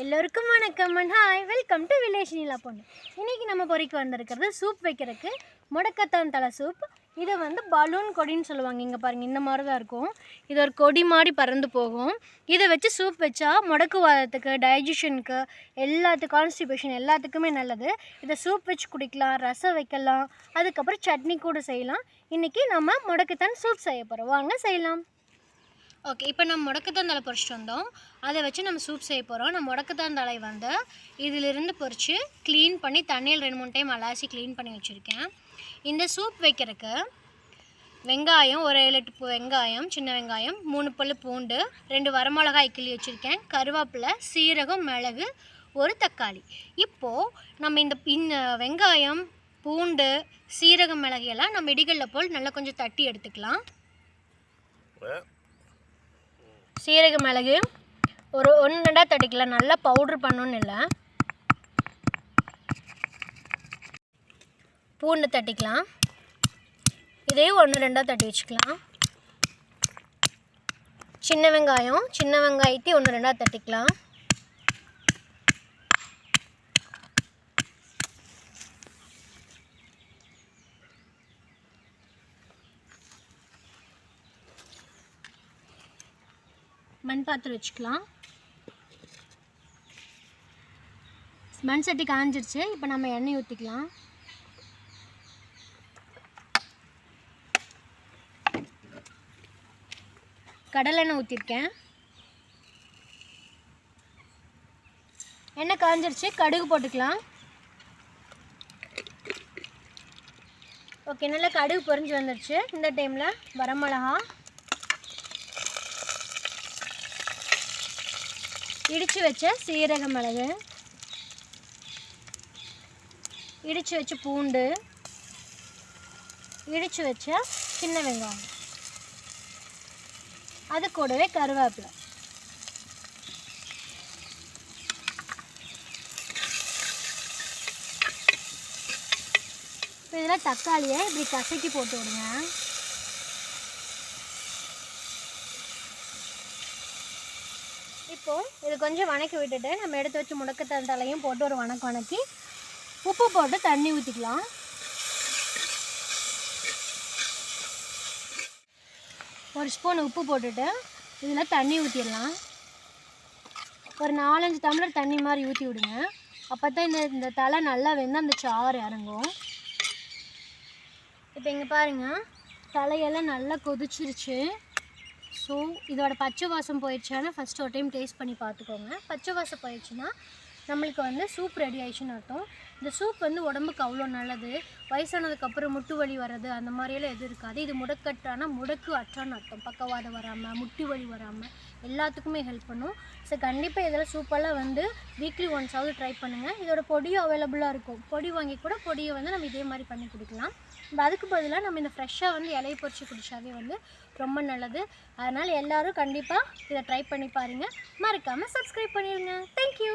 எல்லோருக்கும் வணக்கம் and hi welcome to village Neela பொண்ணு இன்றைக்கி நம்ம பொறிக்கு வந்திருக்கிறது சூப் வைக்கிறதுக்கு முடக்கத்தான் தலை சூப் இதை வந்து பலூன் கொடின்னு சொல்லுவாங்க. இங்கே பாருங்கள் இந்த மாதிரி தான் இருக்கும். இது ஒரு கொடி மாதிரி பறந்து போகும். இதை வச்சு சூப் வச்சா முடக்குவாதத்துக்கு டைஜஷனுக்கு எல்லாத்துக்கும் கான்ஸ்டிபேஷன் எல்லாத்துக்குமே நல்லது. இதை சூப் வச்சு குடிக்கலாம் ரசம் வைக்கலாம் அதுக்கப்புறம் சட்னி கூட செய்யலாம். இன்றைக்கி நம்ம முடக்கத்தான் சூப் செய்ய போகிறோம் வாங்க செய்யலாம். ஓகே இப்போ நம்ம முடக்கத்தாந்தலை பொரிச்சிட்டு வந்தோம். அதை வச்சு நம்ம சூப் செய்ய போகிறோம் நம்ம முடக்கத்தாந்தலை வந்து இதிலிருந்து பொறிச்சு க்ளீன் பண்ணி தண்ணியில் ரெண்டு மூணு டைம் அலாசி க்ளீன் பண்ணி வச்சுருக்கேன். இந்த சூப் வைக்கிறதுக்கு வெங்காயம் ஒரு ஏழு எட்டு பூ வெங்காயம் சின்ன வெங்காயம் மூணு பல் பூண்டு ரெண்டு வரமிளகாய் கிள்ளி வச்சுருக்கேன். கருவேப்பிலை சீரகம் மிளகு ஒரு தக்காளி. இப்போது நம்ம இந்த இந்த வெங்காயம் பூண்டு சீரகம் மிளகையெல்லாம் நம்ம இடிகளில் போல் நல்லா கொஞ்சம் தட்டி எடுத்துக்கலாம். சீரக மிளகு ஒரு ஒன்று ரெண்டாக தட்டிக்கலாம். நல்லா பவுட்ரு பண்ணணும்னு இல்லை. பூண்டு தட்டிக்கலாம். இதையும் ஒன்று ரெண்டாக தட்டி வச்சுக்கலாம். சின்ன வெங்காயம் சின்ன வெங்காயத்தையும் ஒன்று ரெண்டாக தட்டிக்கலாம். மண் பாத்திரம் வச்சுக்கலாம். மண் சட்டி காஞ்சிருச்சு இப்போ நம்ம எண்ணெய் ஊற்றிக்கலாம் கடலெண்ணெய் ஊற்றிருக்கேன் எண்ணெய் காஞ்சிருச்சு கடுகு போட்டுக்கலாம். ஓகே நல்லா கடுகு பொரிஞ்சு வந்துருச்சு இந்த டைமில் வரமிளகா. இடித்து வச்ச சீரக மிளகு இடித்து வச்ச பூண்டு இடித்து வச்ச சின்ன வெங்காயம். அது கூடவே கருவேப்பிலை. இப்போ இதில் தக்காளியை இப்படி கசக்கி போட்டு விடுங்க. இப்போது இது கொஞ்சம் வணக்கி விட்டுட்டு நம்ம எடுத்து வச்சு முடக்கத்தலையும் போட்டு ஒரு வணக்கம் வணக்கி உப்பு போட்டு தண்ணி ஊற்றிக்கலாம் ஒரு ஸ்பூன் உப்பு போட்டுட்டு இதில் தண்ணி ஊற்றிடலாம் ஒரு நாலஞ்சு டம்ளர் தண்ணி மாதிரி ஊற்றி விடுங்க. அப்போ தான் இந்த இந்த தலை நல்லா வெந்து அந்த சாறு இறங்கும். இப்போ இங்கே பாருங்கள் தலையெல்லாம் நல்லா கொதிச்சிருச்சு. ஸோ இதோட பச்சை வாசம் போயிடுச்சுன்னா ஃபஸ்ட்டு ஒரு டைம் டேஸ்ட் பண்ணி பார்த்துக்கோங்க. பச்சை வாசம் போயிடுச்சுன்னா நம்மளுக்கு வந்து சூப் ரெடி ஆயிடுச்சுன்னு அர்த்தம். இந்த சூப் வந்து உடம்புக்கு அவ்வளோ நல்லது. வயசானதுக்கப்புறம் முட்டு வலி வர்றது அந்த மாதிரியெல்லாம் எதுவும் இருக்காது. இது முடக்கட்டானா முடக்கு அற்றான்னு அர்த்தம். பக்கவாதம் வராமல் முட்டி வலி வராமல் எல்லாத்துக்குமே ஹெல்ப் பண்ணும். ஸோ கண்டிப்பாக இதெல்லாம் சூப்பெல்லாம் வந்து வீக்லி ஒன்ஸாவது ட்ரை பண்ணுங்கள் இதோட பொடியும் அவைலபிளாக இருக்கும். பொடி வாங்கி கூட பொடியை வந்து நம்ம இதே மாதிரி பண்ணி குடிக்கலாம். இப்போ அதுக்கு பதிலாக நம்ம இந்த ஃப்ரெஷ்ஷாக வந்து இலையை பொறிச்சு குடித்தாவே வந்து ரொம்ப நல்லது. அதனால் எல்லோரும் கண்டிப்பாக இதை ட்ரை பண்ணி பாருங்கள் மறக்காமல் சப்ஸ்கிரைப் பண்ணிடுங்க தேங்க்யூ